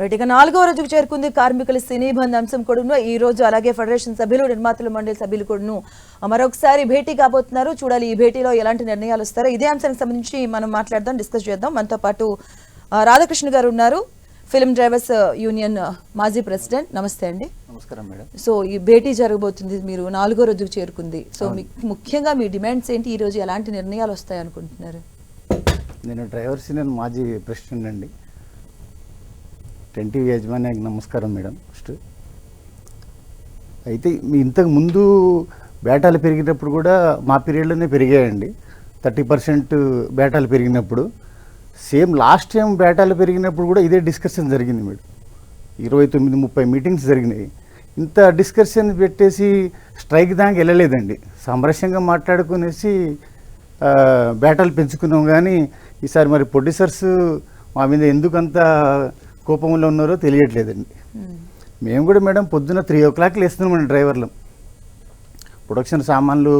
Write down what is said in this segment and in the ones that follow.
Right ఇక నాలుగో రోజుకు చేరుకుంది కార్మికుల సినీ బంద్ అంశం కూడాను. ఈ రోజు అలాగే ఫెడరేషన్ సభ్యులు నిర్మాతల మండలి సభ్యులు కూడాను మరొకసారి భేటీ కాబోతున్నారు. చూడాలి ఈ భేటీలో ఎలాంటి నిర్ణయాలు వస్తారో. ఇదే అంశానికి సంబంధించి మనం మాట్లాడదాం డిస్కస్ చేద్దాం. మనతో పాటు రాధాకృష్ణ గారు ఉన్నారు. ఫిల్మ్ డ్రైవర్స్ యూనియన్ మాజీ ప్రెసిడెంట్. నమస్తే అండి. నమస్కారం మేడం. సో ఈ భేటీ జరగబోతుంది. మీరు నాలుగో రోజుకు చేరుకుంది. సో మీ ముఖ్యంగా మీ డిమాండ్స్ ఏంటి? ఈ రోజు ఎలాంటి నిర్ణయాలు వస్తాయి అనుకుంటున్నారు నేను డ్రైవర్స్ యూనియన్ మాజీ ప్రెసిడెంట్ అండి. టెన్ టీవీ యజమానికి నమస్కారం మేడం. ఫస్ట్ అయితే మీ ఇంతకు ముందు బేటాలు పెరిగినప్పుడు కూడా మా పీరియడ్లోనే పెరిగాయండి. థర్టీ పర్సెంట్ బేటాలు పెరిగినప్పుడు. సేమ్ లాస్ట్ టైం బేటాలు పెరిగినప్పుడు కూడా ఇదే డిస్కషన్ జరిగింది మేడం. ఇరవై తొమ్మిది ముప్పై మీటింగ్స్ జరిగినాయి. ఇంత డిస్కషన్ పెట్టేసి స్ట్రైక్ దానికి వెళ్ళలేదండి. సమరస్యంగా మాట్లాడుకునేసి బేటాలు పెంచుకున్నాం కానీ ఈసారి మరి ప్రొడ్యూసర్స్ మా మీద ఎందుకంత కోపంలో ఉన్నారో తెలియట్లేదండి. మేము కూడా మేడం పొద్దున్న త్రీ ఓ క్లాక్ లేస్తున్నామండి డ్రైవర్లు. ప్రొడక్షన్ సామాన్లు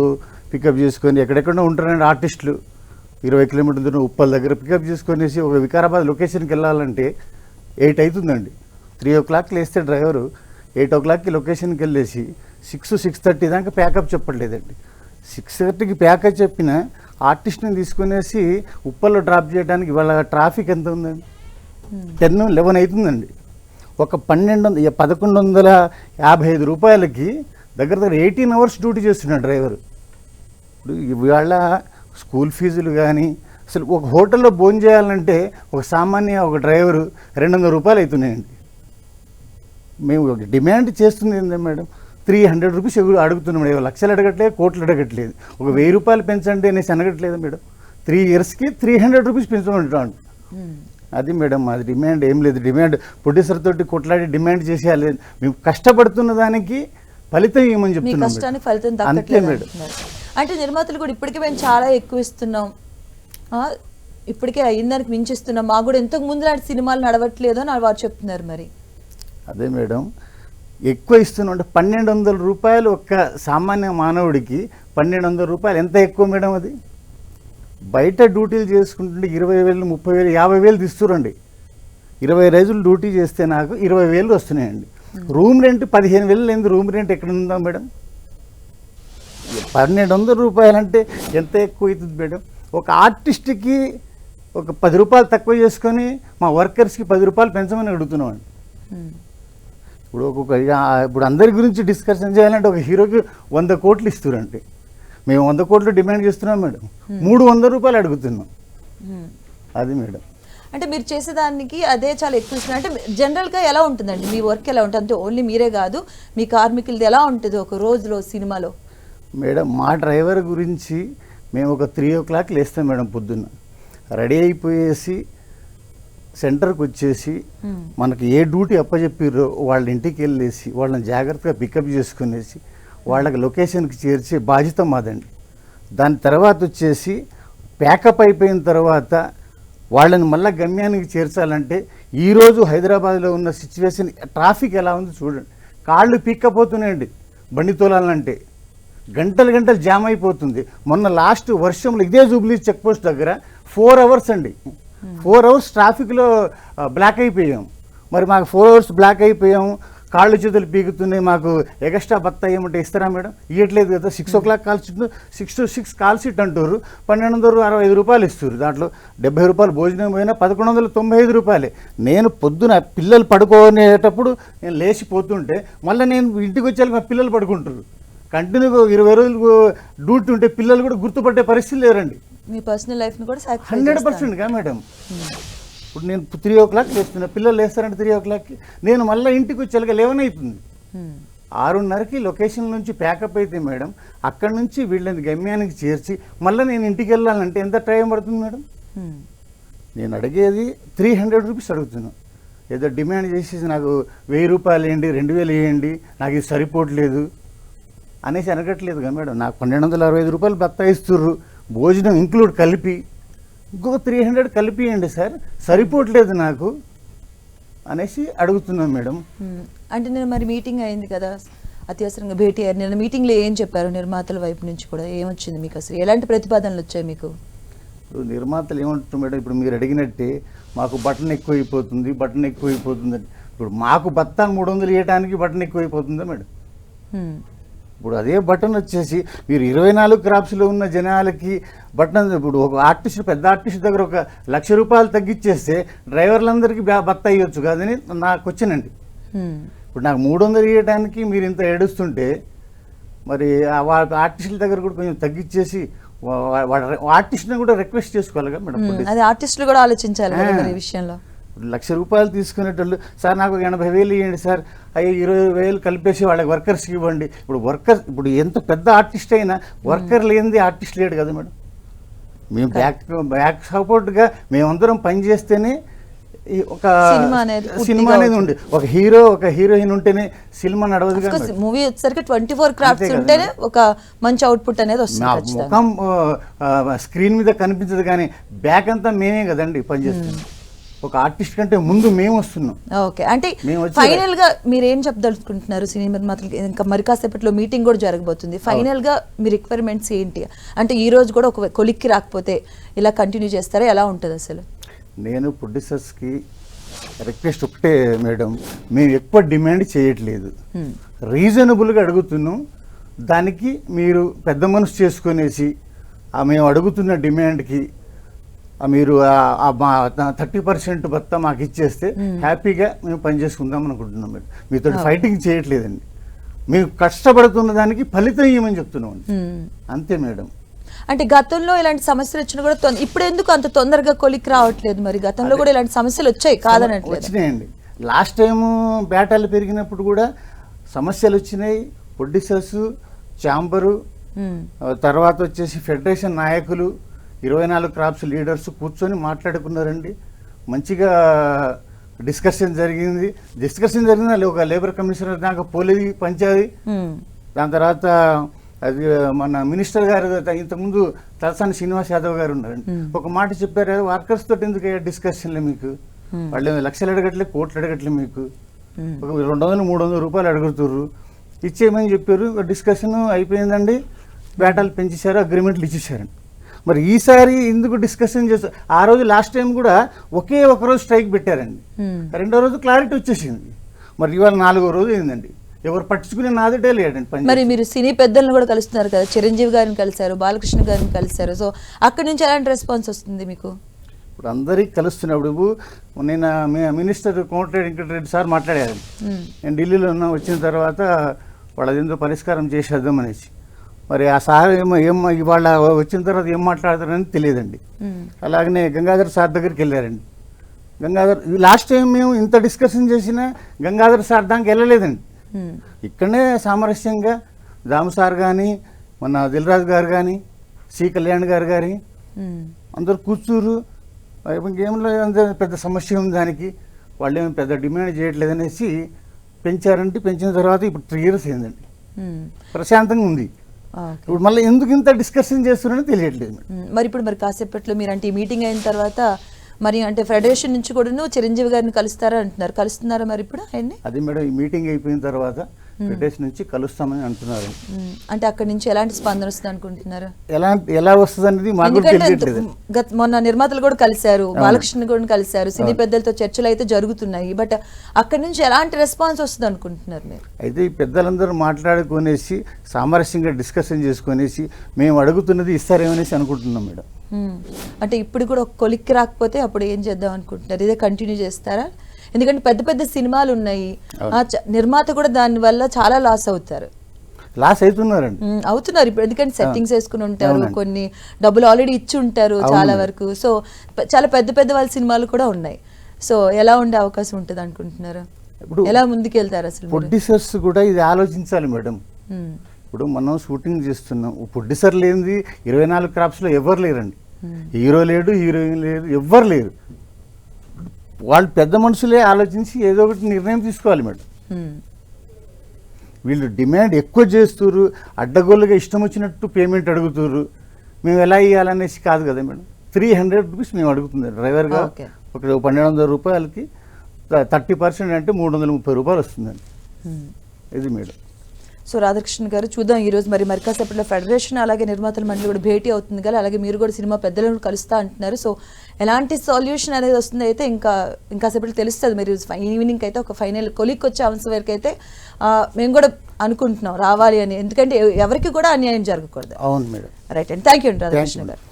పికప్ చేసుకొని ఎక్కడెక్కడో ఉంటారండి ఆర్టిస్టులు. ఇరవై కిలోమీటర్ల దూరం ఉప్పల్ దగ్గర పికప్ చేసుకొనేసి ఒక వికారాబాద్ లొకేషన్కి వెళ్ళాలంటే ఎయిట్ అవుతుందండి త్రీ ఓ క్లాక్ లేస్తే డ్రైవరు ఎయిట్ ఓ క్లాక్కి లొకేషన్కి వెళ్ళేసి సిక్స్ సిక్స్ థర్టీ దాకా ప్యాకప్ చెప్పట్లేదండి. సిక్స్ థర్టీకి ప్యాకప్ చెప్పిన ఆర్టిస్ట్ని తీసుకునేసి ఉప్పల్లో డ్రాప్ చేయడానికి ఇవాళ ట్రాఫిక్ ఎంత ఉందండి? టెన్ లెవెన్ అవుతుందండి ఒక పన్నెండు వందల పదకొండు వందల యాభై ఐదు రూపాయలకి దగ్గర దగ్గర ఎయిటీన్ అవర్స్ డ్యూటీ చేస్తున్నాడు డ్రైవర్. ఇప్పుడు ఇవాళ స్కూల్ ఫీజులు కానీ అసలు ఒక హోటల్లో భోజనం చేయాలంటే ఒక సామాన్య ఒక డ్రైవరు రెండు వందల రూపాయలు అవుతున్నాయండి మేము ఒక డిమాండ్ చేస్తుంది ఏంటంటే మేడం? త్రీ హండ్రెడ్ రూపీస్ అడుగుతున్నాం మేడం. లక్షలు అడగట్లేదు కోట్లు అడగట్లేదు. ఒక వెయ్యి రూపాయలు పెంచండి అనేసి అనగట్లేదు మేడం. త్రీ ఇయర్స్కి త్రీ హండ్రెడ్ రూపీస్ పెంచమంటాం అది మేడం మాది డిమాండ్ ఏం లేదు. డిమాండ్ ప్రొడ్యూసర్ తోటి కొట్లాడి డిమాండ్ చేసేయాలి మేము కష్టపడుతున్న దానికి ఫలితం మీ చెప్తున్నాం ఫలితం అంతే మేడం. అంటే నిర్మాతలు కూడా ఇప్పటికే మేము చాలా ఎక్కువ ఇస్తున్నాం. ఇప్పటికే అయ్యిందానికి మించిస్తున్నాం. మాకు కూడా ఇంతకు ముందు లాంటి సినిమాలు నడవట్లేదు అని వారు చెప్తున్నారు మరి. అదే మేడం ఎక్కువ ఇస్తున్నాం అంటే పన్నెండు వందల రూపాయలు ఒక్క సామాన్య మానవుడికి పన్నెండు వందల రూపాయలు ఎంత ఎక్కువ మేడం అది? బయట డ్యూటీలు చేసుకుంటుంటే ఇరవై వేలు ముప్పై వేలు యాభై వేలు తీస్తురండి. ఇరవై రోజులు డ్యూటీ చేస్తే నాకు ఇరవై వేలు వస్తున్నాయండి. రూమ్ రెంట్ పదిహేను వేలు లేని రూమ్ రెంట్ ఎక్కడ ఉందా మేడం? పన్నెండు వందల రూపాయలు అంటే ఎంత ఎక్కువ అవుతుంది మేడం? ఒక ఆర్టిస్ట్కి ఒక పది రూపాయలు తక్కువ చేసుకొని మా వర్కర్స్కి పది రూపాయలు పెంచమని అడుగుతున్నాం అండి ఉమ్. ఇప్పుడు ఒక్కొక్క ఇప్పుడు అందరి గురించి డిస్కషన్ చేయాలంటే ఒక హీరోకి వంద కోట్లు ఇస్తురంటే మేము వంద కోట్లు డిమాండ్ చేస్తున్నాం మేడం. మూడు వందల రూపాయలు అడుగుతున్నాం. అది మేడం. అంటే మీరు చేసేదానికి అదే చాలా ఎక్కువ ఇస్తున్నారు అంటే జనరల్గా ఎలా ఉంటుందండి? మీ వర్క్ ఎలా ఉంటుంది అంటే ఓన్లీ మీరే కాదు మీ కార్మికులది ఎలా ఉంటుంది ఒక రోజులో సినిమాలో? మేడం మా డ్రైవర్ గురించి మేము ఒక త్రీ ఓ క్లాక్ లేస్తాం మేడం పొద్దున్న. రెడీ అయిపోయేసి సెంటర్కి వచ్చేసి. మనకి ఏ డ్యూటీ అప్పచెప్పిర్రో వాళ్ళ ఇంటికి వెళ్ళేసి వాళ్ళని జాగ్రత్తగా పికప్ చేసుకునేసి వాళ్ళకి లొకేషన్కి చేర్చే బాధ్యత మాదండి. దాని తర్వాత వచ్చేసి ప్యాకప్ అయిపోయిన తర్వాత వాళ్ళని మళ్ళీ గమ్యానికి చేర్చాలంటే ఈరోజు హైదరాబాద్లో ఉన్న సిచ్యువేషన్ ట్రాఫిక్ ఎలా ఉంది చూడండి. కాళ్ళు పీక్కపోతున్నాయండి బండి తోలాలంటే. గంటలు గంటలు జామ్ అయిపోతుంది. మొన్న లాస్ట్ వర్షంలో ఇదే జూబ్లీ చెక్ పోస్ట్ దగ్గర ఫోర్ అవర్స్ అండి. ఫోర్ అవర్స్ ట్రాఫిక్లో బ్లాక్ అయిపోయాం. మరి మాకు ఫోర్ అవర్స్ బ్లాక్ అయిపోయాం. కాళ్ళు చేతులు పీకుతున్నాయి మాకు ఎగస్ట్రా బత్త ఏమంటే ఇస్తారా మేడం? ఇవ్వట్లేదు కదా six o'clock call sheet six to six call sheet అంటారు పన్నెండు వందల అరవై ఐదు రూపాయలు ఇస్తారు దాంట్లో. డెబ్బై రూపాయలు భోజనం పోయినా పదకొండు వందల తొంభై ఐదు రూపాయలే. నేను పొద్దున పిల్లలు పడుకునేటప్పుడు నేను లేచిపోతుంటే మళ్ళీ నేను ఇంటికి వచ్చేయాలి మా పిల్లలు పడుకుంటారు కంటిన్యూగా ఇరవై రోజులు డ్యూటీ ఉంటే పిల్లలు కూడా గుర్తుపట్టే పరిస్థితి లేరండి మీ పర్సనల్ లైఫ్ని కూడా హండ్రెడ్ పర్సెంట్గా మేడం. ఇప్పుడు నేను త్రీ ఓ క్లాక్ లేస్తున్నా పిల్లలు లేస్తారంటే త్రీ ఓ క్లాక్కి నేను మళ్ళీ ఇంటికి వచ్చేలాగా లెవెన్ అవుతుంది ఆరున్నరకి లొకేషన్ నుంచి ప్యాకప్ అయితే మేడం అక్కడ నుంచి వీళ్ళని గమ్యానికి చేర్చి మళ్ళీ నేను ఇంటికి వెళ్ళాలంటే ఎంత టైం పడుతుంది మేడం? నేను అడిగేది త్రీ హండ్రెడ్ రూపీస్ అడుగుతున్నాను ఏదో డిమాండ్ చేసేసి నాకు వెయ్యి రూపాయలు వేయండి రెండు వేలు వేయండి నాకు ఇది సరిపోవట్లేదు అనేసి అనగట్లేదు కదా మేడం. నాకు పన్నెండు వందల అరవై ఐదు రూపాయలు బత్తా ఇస్తుర్రు భోజనం ఇంక్లూడ్ కలిపి ఇంకొక త్రీ హండ్రెడ్ కలిపి ఇవ్వండి సార్. సరిపోవట్లేదు నాకు అనేసి అడుగుతున్నాం మేడం. అంటే నేను మరి మీటింగ్ అయింది కదా అత్యవసరంగా భేటీ అయ్యారు. నేను మీటింగ్లో ఏం చెప్పారు నిర్మాతల వైపు నుంచి కూడా? ఏమొచ్చింది మీకు అసలు? ఎలాంటి ప్రతిపాదనలు వచ్చాయి మీకు? ఇప్పుడు నిర్మాతలు ఏమంటున్నారు మేడం? ఇప్పుడు మీరు అడిగినట్టే మాకు బటన్ ఎక్కువ అయిపోతుంది బటన్ ఎక్కువ అయిపోతుంది అని. ఇప్పుడు మాకు బత్తాను మూడు వందలు ఇవ్వడానికి బటన్ ఎక్కువ అయిపోతుందా మేడం. ఇప్పుడు అదే బటన్ వచ్చేసి మీరు ఇరవై నాలుగు క్రాప్స్లో ఉన్న జనాలకి బటన్ ఇప్పుడు ఒక ఆర్టిస్ట్ పెద్ద ఆర్టిస్ట్ దగ్గర ఒక లక్ష రూపాయలు తగ్గించేస్తే డ్రైవర్లందరికీ బత్త అయ్యొచ్చు కాదని నాకు వచ్చినండి. ఇప్పుడు నాకు మూడు వందలు ఇవ్వడానికి మీరు ఇంత ఏడుస్తుంటే మరి ఆ వా- ఆర్టిస్టుల దగ్గర కూడా కొంచెం తగ్గించేసి ఆర్టిస్ట్ని కూడా రిక్వెస్ట్ చేసుకోవాలి కదా మేడం. అది ఆర్టిస్టులు కూడా ఆలోచించాలి విషయంలో లక్ష రూపాయలు తీసుకునేటోళ్ళు సార్ నాకు ఎనభై వేలు ఇవ్వండి సార్. అయ్యో ఇరవై వేలు కలిపేసి వాళ్ళకి వర్కర్స్కి ఇవ్వండి. ఇప్పుడు వర్కర్స్ ఇప్పుడు ఎంత పెద్ద ఆర్టిస్ట్ అయినా వర్కర్ లేనిది ఆర్టిస్ట్ లేడు కదా మేడం. మేము బ్యాక్ బ్యాక్ సపోర్ట్గా మేమందరం పని చేస్తేనే ఒక సినిమా అనేది పూర్తిగా సినిమా అనేది ఉంది ఒక హీరో ఒక హీరోయిన్ ఉంటేనే సినిమా నడవదు. మూవీ వచ్చేసరికి ట్వంటీ ఫోర్ క్రాఫ్ట్స్ ఉంటేనే ఒక మంచి అవుట్పుట్ అనేది వస్తుంది. ముఖం స్క్రీన్ మీద కనిపించదు కానీ బ్యాక్ అంతా మేమే కదండి పనిచేస్తున్నాం ఒక ఆర్టిస్ట్ కంటే ముందు మేము వస్తున్నాం. ఓకే. అంటే ఫైనల్గా మీరు ఏం చెప్పదలుచుకుంటున్నారు సినిమా నిర్మాతలకి ఇంకా మరి కాసేపట్లో మీటింగ్ కూడా జరగబోతుంది. ఫైనల్గా మీ రిక్వైర్మెంట్స్ ఏంటి? అంటే ఈ రోజు కూడా ఒక కొలిక్కి రాకపోతే ఇలా కంటిన్యూ చేస్తారా? ఎలా ఉంటుంది అసలు? నేను ప్రొడ్యూసర్స్కి రిక్వెస్ట్ ఒకటే మేడం. మేము ఎక్కువ డిమాండ్ చేయట్లేదు. రీజనబుల్గా అడుగుతున్నాం. దానికి మీరు పెద్ద మనసు చేసుకునేసి ఆ మేము అడుగుతున్న డిమాండ్కి మీరు థర్టీ పర్సెంట్ భత్త మాకు ఇచ్చేస్తే హ్యాపీగా మేము పని చేసుకుందాం అనుకుంటున్నాం మేడం. మీతో ఫైటింగ్ చేయట్లేదండి. మేము కష్టపడుతున్న దానికి ఫలితం ఇవ్వమని చెప్తున్నాం. అంతే మేడం. అంటే గతంలో ఇలాంటి సమస్యలు వచ్చినా కూడా ఇప్పుడు ఎందుకు అంత తొందరగా కొలిక్కి రావట్లేదు మరి? గతంలో కూడా ఇలాంటి సమస్యలు వచ్చాయి కాదనట్లేదు. వచ్చినాయండి. లాస్ట్ టైము బేటాలు పెరిగినప్పుడు కూడా సమస్యలు వచ్చినాయి. ప్రొడ్యూసర్స్ ఛాంబరు తర్వాత వచ్చేసి ఫెడరేషన్ నాయకులు ఇరవై నాలుగు క్రాప్స్ లీడర్స్ కూర్చొని మాట్లాడుకున్నారండి. మంచిగా డిస్కషన్ జరిగింది. డిస్కషన్ జరిగింది ఒక లేబర్ కమిషనర్ దాకా పోలేదు Hmm. దాని తర్వాత అది మన మినిస్టర్ గారు ఇంతకుముందు తలసాని శ్రీనివాస్ యాదవ్ గారు ఉన్నారండి. ఒక మాట చెప్పారు వర్కర్స్ తోటి ఎందుకు డిస్కషన్లే మీకు. వాళ్ళు లక్షలు అడగట్లే కోట్లు అడగట్లే మీకు. ఒక రెండు వందలు మూడు వందల రూపాయలు అడుగుతుర్రు. ఇచ్చేయమని చెప్పారు డిస్కషన్ అయిపోయిందండి. బేటాలు పెంచేశారు అగ్రిమెంట్లు ఇచ్చేసారండి మరి ఈసారి ఎందుకు డిస్కషన్ చేస్తారు ఆ రోజు లాస్ట్ టైం కూడా ఒకే ఒక రోజు స్ట్రైక్ పెట్టారండి. Hmm. రెండో రోజు క్లారిటీ వచ్చేసింది. మరి ఇవాళ నాలుగో రోజు అయిందండి. ఎవరు పట్టించుకునే నాదుడే లేడండి పని మరి మీరు సినీ పెద్దలను కూడా కలుస్తున్నారు కదా చిరంజీవి గారిని కలిశారు బాలకృష్ణ గారిని కలిశారు. సో అక్కడి నుంచి ఎలాంటి రెస్పాన్స్ వస్తుంది మీకు? ఇప్పుడు అందరికి కలుస్తున్నప్పుడు నిన్న మీ మినిస్టర్ కోమటిరెడ్డి వెంకటరెడ్డి సార్ మాట్లాడారు. మ్మ్. నేను ఢిల్లీలో ఉన్న వచ్చిన తర్వాత వాళ్ళది పరిష్కారం చేసేద్దాం అనేసి. మరి ఆ సార్ ఏమో ఏం ఇవాళ వచ్చిన తర్వాత ఏం మాట్లాడతారని తెలియదండి. అలాగనే గంగాధర్ సార్ దగ్గరికి వెళ్ళారండి గంగాధర్ లాస్ట్ టైం మేము ఇంత డిస్కషన్ చేసినా గంగాధర్ సార్ దానికి వెళ్ళలేదండి. ఇక్కడనే సామరస్యంగా దాము సార్ కానీ మన దిల్రాజు గారు కానీ సి కళ్యాణ్ గారు కానీ. అందరు కూర్చోరు ఇంకేంలో అంత పెద్ద సమస్య ఉంది దానికి వాళ్ళు ఏమి పెద్ద డిమాండ్ చేయట్లేదు అనేసి పెంచారంటే పెంచిన తర్వాత ఇప్పుడు త్రీ ఇయర్స్ అయిందండి. ప్రశాంతంగా ఉంది. ఇప్పుడు మళ్ళీ ఎందుకు ఇంత డిస్కషన్ చేస్తున్నారని తెలియట్లేదు మ్మ్. మరి ఇప్పుడు మరి కాసేపట్లో మీరు అంటే ఈ మీటింగ్ అయిన తర్వాత మరి అంటే ఫెడరేషన్ నుంచి కూడా చిరంజీవి గారిని కలుస్తారా అంటున్నారు. కలుస్తున్నారా మరి ఇప్పుడు ఆయన్ని? అది మేడం ఈ మీటింగ్ అయిపోయిన తర్వాత ఫెడరేషన్ నుంచి కలుస్తామని అంటున్నారు. మ్మ్. అంటే అక్కడి నుంచి ఎలాంటి స్పందన వస్తుంది అనుకుంటున్నారు? ఎలా ఎలా వస్తుంది అనేది మాకు తెలియట్లేదు. మొన్న నిర్మాతలు కూడా కలిశారు బాలకృష్ణ కూడా కలిశారు సినీ పెద్దలతో చర్చలు అయితే జరుగుతున్నాయి బట్ అక్కడి నుంచి ఎలాంటి రెస్పాన్స్ వస్తుంది అనుకుంటున్నారు మీరు? అయితే ఈ పెద్దలందరూ మాట్లాడుకునేసి సామరస్యంగా డిస్కషన్ చేసుకునేసి మేము అడుగుతున్నది ఇస్తారేమనేసి అనుకుంటున్నాం మేడం. మ్మ్. అంటే ఇప్పుడు కూడా ఒక కొలిక్కి రాకపోతే అప్పుడు ఏం చేద్దాం అనుకుంటున్నారు? ఇదే కంటిన్యూ చేస్తారా? ఎందుకంటే పెద్ద పెద్ద సినిమాలు ఉన్నాయి నిర్మాత కూడా దాని వల్ల చాలా లాస్ అవుతారు లాస్ అవుతున్నారండి. అవుతున్నారు ఇప్పుడు ఎందుకంటే సెట్టింగ్స్ వేసుకుని ఉంటారు. కొన్ని డబ్బులు ఆల్రెడీ ఇచ్చి ఉంటారు చాలా. వరకు సో చాలా పెద్ద పెద్ద వాళ్ళ సినిమాలు కూడా ఉన్నాయి సో ఎలా ఉండే అవకాశం ఉంటుంది అనుకుంటున్నారు ఇప్పుడు ఎలా ముందుకెళ్తారు అసలు? ప్రొడ్యూసర్స్ కూడా ఇది ఆలోచించాలి మేడం. ఇప్పుడు మనం షూటింగ్ చేస్తున్నాం ప్రొడ్యూసర్ లేనిది ఇరవై నాలుగు క్రాప్స్లో ఎవరు లేరండి. హీరో లేడు హీరోయిన్ లేరు ఎవ్వరు లేరు వాళ్ళు పెద్ద మనుషులే ఆలోచించి ఏదో ఒకటి నిర్ణయం తీసుకోవాలి మేడం. వీళ్ళు డిమాండ్ ఎక్కువ చేస్తుర్రు అడ్డగోలుగా ఇష్టం వచ్చినట్టు పేమెంట్ అడుగుతుర్రు మేము ఎలా ఇవ్వాలనేసి కాదు కదా మేడం త్రీ హండ్రెడ్ రూపీస్ మేము అడుగుతుంది డ్రైవర్గా. ఒక పన్నెండు వందల రూపాయలకి థర్టీ పర్సెంట్ అంటే మూడు వందల ముప్పై రూపాయలు వస్తుందండి. ఇది మేడం సో రాధాకృష్ణ గారు చూద్దాం ఈ రోజు మరి మరి కాసేపట్లో ఫెడరేషన్ అలాగే నిర్మాతల మండలి కూడా భేటీ అవుతుంది కదా. అలాగే మీరు కూడా సినిమా పెద్దలను కలుస్తా అంటున్నారు. సో ఎలాంటి సొల్యూషన్ అనేది వస్తుంది అయితే ఇంకా ఇంకా సేపట్లో తెలుస్తుంది మీరు ఈవినింగ్ అయితే ఒక ఫైనల్ కొలిక్ వచ్చే అంశం వరకు అయితే మేము కూడా అనుకుంటున్నాం రావాలి అని. ఎందుకంటే ఎవరికి కూడా అన్యాయం జరగకూడదు. అవును మేడం. రైట్ అండి. థ్యాంక్ యూ అండి రాధాకృష్ణ. గారు.